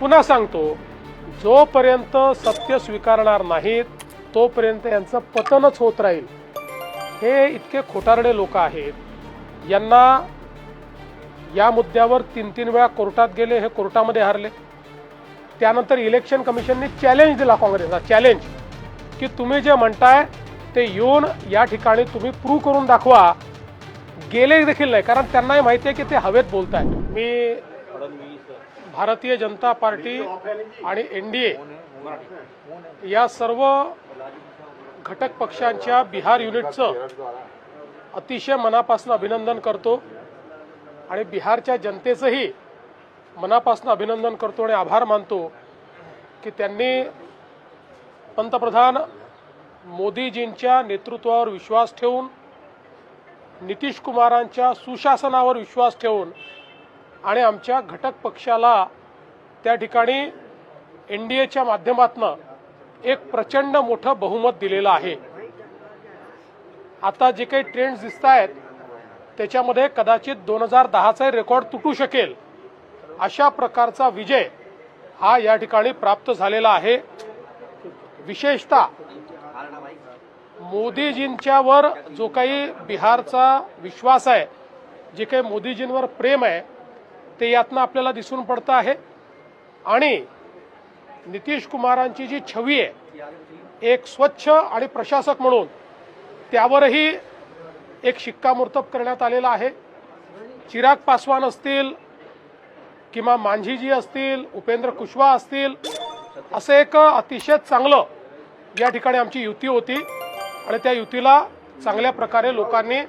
पुन्हा सांगतो जोपर्यंत सत्य स्वीकारणार नाहीत तोपर्यंत यांचं पतनच होत राहील. हे इतके खोटारडे लोक आहेत. यांना या मुद्द्यावर तीन तीन वेळा कोर्टात गेले हे कोर्टामध्ये हारले. त्यानंतर इलेक्शन कमिशनने चॅलेंज दिला काँग्रेसला. चॅलेंज की तुम्ही जे म्हणताय ते येऊन या ठिकाणी तुम्ही प्रूव्ह करून दाखवा. गेले देखील नाही. कारण त्यांनाही माहिती आहे की ते हवेत बोलताय मी भारतीय जनता पार्टी आणि एन डी ए या सर्व घटक पक्षांच्या बिहार युनिटचं अतिशय मनापासून अभिनंदन करतो आणि बिहारच्या जनतेचंही मनापासून अभिनंदन करतो आणि आभार मानतो की त्यांनी पंतप्रधान मोदीजींच्या नेतृत्वावर विश्वास ठेवून नितीश कुमारांच्या सुशासनावर विश्वास ठेवून आणि आमच्या घटक पक्षाला त्या ठिकाणी एन डी एच्या माध्यमातनं एक प्रचंड मोठं बहुमत दिलेलं आहे. आता जे काही ट्रेंड्स दिसत आहेत त्याच्यामध्ये कदाचित दोन हजार दहाचा रेकॉर्ड तुटू शकेल. अशा प्रकारचा विजय हा या ठिकाणी प्राप्त झालेला आहे. विशेषतः मोदीजींच्यावर जो काही बिहारचा विश्वास आहे जे काही मोदीजींवर प्रेम आहे ते यातनं आपल्याला दिसून पडतं आहे. आणि नितीश कुमारांची जी छवी आहे एक स्वच्छ आणि प्रशासक म्हणून त्यावरही एक शिक्कामोर्तब करण्यात आलेला आहे. चिराग पासवान असतील किंवा मांझीजी असतील उपेंद्र कुशवा असतील असं एक अतिशय चांगलं या ठिकाणी आमची युती होती आणि त्या युतीला चांगल्या प्रकारे लोकांनी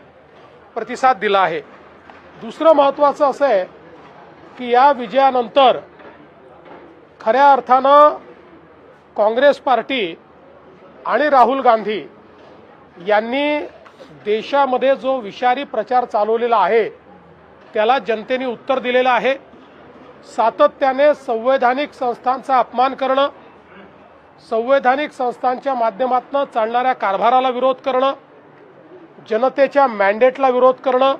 प्रतिसाद दिला आहे. दुसरं महत्त्वाचं असं आहे की या विजयानंतर खऱ्या अर्थानं काँग्रेस पार्टी आणि राहुल गांधी यांनी देशामध्ये जो विषारी प्रचार चालवलेला आहे त्याला जनतेने उत्तर दिलेलं आहे. सातत्याने संवैधानिक संस्थांचा अपमान करणं संवैधानिक संस्थांच्या माध्यमातून चालणाऱ्या कारभाराला विरोध करणं जनतेच्या मॅन्डेटला विरोध करणं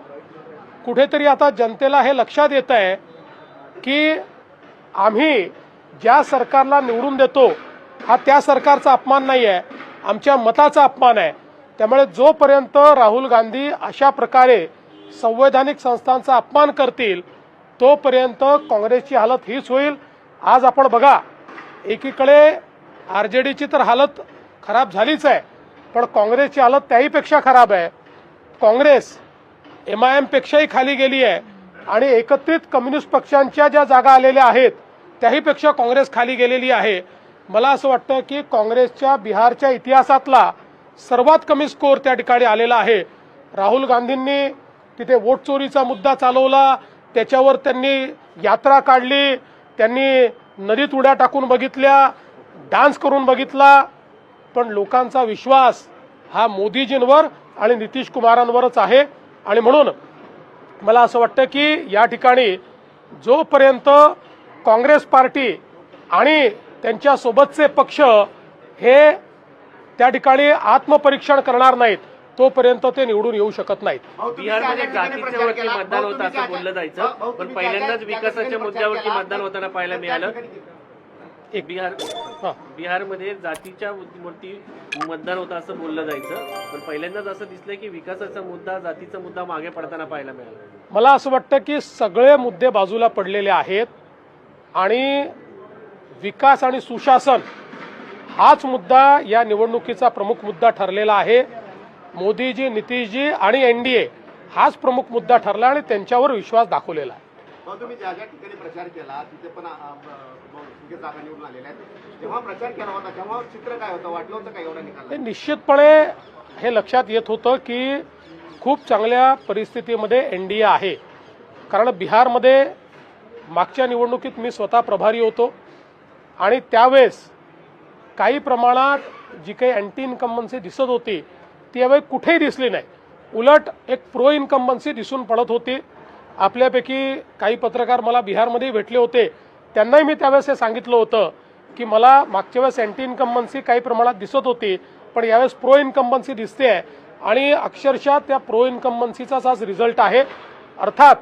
कुठेतरी आता जनतेला हे लक्षात येत आहे की आम्ही ज्या सरकारला निवडून देतो हा त्या सरकारचा अपमान नाही आहे आमच्या मताचा अपमान आहे. त्यामुळे जोपर्यंत राहुल गांधी अशा प्रकारे संवैधानिक संस्थांचा अपमान करतील तोपर्यंत काँग्रेसची हालत हीच होईल. आज आपण बघा एकीकडे आर जे डीची तर हालत खराब झालीच आहे पण काँग्रेसची हालत त्याहीपेक्षा खराब आहे. काँग्रेस एम आय एमपेक्षाही खाली गेली आहे. आणि एकत्रित कम्युनिस्ट पक्षांच्या ज्या जागा आलेल्या आहेत त्याहीपेक्षा काँग्रेस खाली गेलेली आहे. मला असं वाटतं की काँग्रेसच्या बिहारच्या इतिहासातला सर्वात कमी स्कोअर त्या ठिकाणी आलेला आहे. राहुल गांधींनी तिथे वोट चोरीचा मुद्दा चालवला त्याच्यावर त्यांनी यात्रा काढली त्यांनी नदीत उड्या टाकून बघितल्या डान्स करून बघितला. पण लोकांचा विश्वास हा मोदीजींवर आणि नितीश कुमारांवरच आहे. आणि म्हणून मला असं वाटतं की या ठिकाणी जोपर्यंत काँग्रेस पार्टी आणि त्यांच्यासोबतचे पक्ष हे त्या ठिकाणी आत्मपरीक्षण करणार नाहीत तोपर्यंत ते निवडून येऊ शकत नाहीत. बिहारमध्ये जातीच्या वरती मतदान होतं असं बोललं जायचं पण पहिल्यांदाच विकासाच्या मुद्द्यावरती मतदान होताना पाहायला मिळालं. एक. बिहार हां. बिहारमध्ये जातीच्या वरती मतदान होतं असं बोललं जायचं. पण पहिल्यांदाच असं दिसलं की विकासाचा मुद्दा जातीचा मुद्दा मागे पडताना पाहायला मिळाला. मला असं वाटतं की सगळे मुद्दे बाजूला पडलेले आहेत आणि विकास आणि सुशासन हाच मुद्दा या निवडणुकीचा प्रमुख मुद्दा ठरलेला आहे. मोदीजी नितीशजी आणि एन डी ए हाच प्रमुख मुद्दा ठरला आणि त्यांच्यावर विश्वास दाखवलेला आहे. मग तुम्ही ज्या ज्या ठिकाणी प्रचार केला तिथे पण जागा निवडून आलेल्या आहेत. जेव्हा प्रचार केला होता तेव्हा चित्र काय होतं? वाटलं होतं काय एवढा निकाल? निश्चितपणे हे लक्षात येत होतं की खूप चांगल्या परिस्थितीमध्ये एन डी ए आहे. कारण बिहारमध्ये मागच्या निवडणुकीत मी स्वतः प्रभारी होतो. आणि त्यावेळेस काही प्रमाणात जी काही अँटी इन्कम्बन्सी दिसत होती ती यावेळी कुठेही दिसली नाही. उलट एक प्रो इन्कम्बन्सी दिसून पडत होती. आपल्यापैकी काही पत्रकार मला बिहारमध्ये भेटले होते. त्यांनाही मी त्यावेळेस हे सांगितलं होतं की मला मागच्या वेळेस अँटी इन्कम्बन्सी काही प्रमाणात दिसत होती पण यावेळेस प्रो इन्कम्बन्सी दिसते आहे. आणि अक्षरशः त्या प्रो इन्कम्बन्सीचाच आज रिझल्ट आहे. अर्थात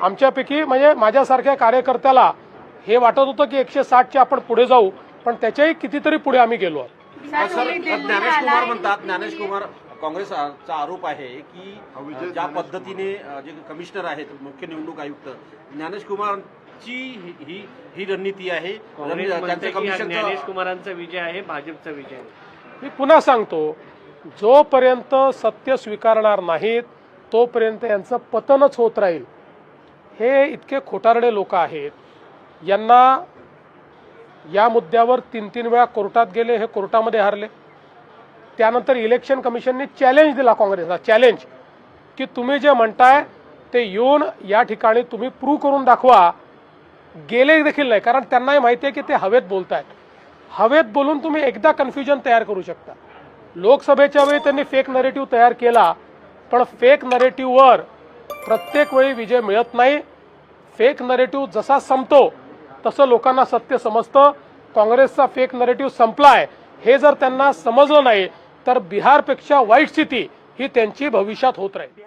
आमच्यापैकी म्हणजे माझ्यासारख्या कार्यकर्त्याला हे वाटत होतं की एकशे साठच्या आपण पुढे जाऊ पण त्याच्याही कितीतरी पुढे आम्ही गेलो आहोत. ज्ञानेश कुमार म्हणतात ज्ञानेश कुमार काँग्रेसचा आरोप आहे की ज्या पद्धतीने जे कमिशनर आहेत मुख्य निवडणूक आयुक्त ज्ञानेश कुमारची ही ही ही रणनीती आहे. हा ज्ञानेश कुमारांचा विजय आहे भाजपचा विजय मी पुन्हा सांगतो जोपर्यंत सत्य स्वीकारणार नाहीत तोपर्यंत यांचं पतनच होत राहील. हे इतके खोटारडे लोक आहेत. यांना या मुद्द्यावर तीन तीन वेळा कोर्टात गेले हे कोर्टामध्ये हारले. त्यानंतर इलेक्शन कमिशनने चॅलेंज दिला काँग्रेसला. चॅलेंज. की तुम्ही जे म्हणताय ते येऊन या ठिकाणी तुम्ही प्रूव्ह करून दाखवा. गेले देखील नाही. कारण त्यांनाही माहिती आहे की ते हवेत बोलतायत. हवेत बोलून तुम्ही एकदा कन्फ्युजन तयार करू शकता. लोकसभेच्या वेळी त्यांनी फेक नरेटिव्ह तयार केला. पण फेक नरेटिव्हवर प्रत्येक वेळी विजय मिळत नाही. फेक नरेटिव्ह जसा संपतो तसं लोकांना सत्य समजतं. काँग्रेसचा फेक नरेटिव्ह संपलाय. हे जर त्यांना समजलं नाही तर बिहारपेक्षा वाईट स्थिती ही त्यांची भविष्यात होत राहील.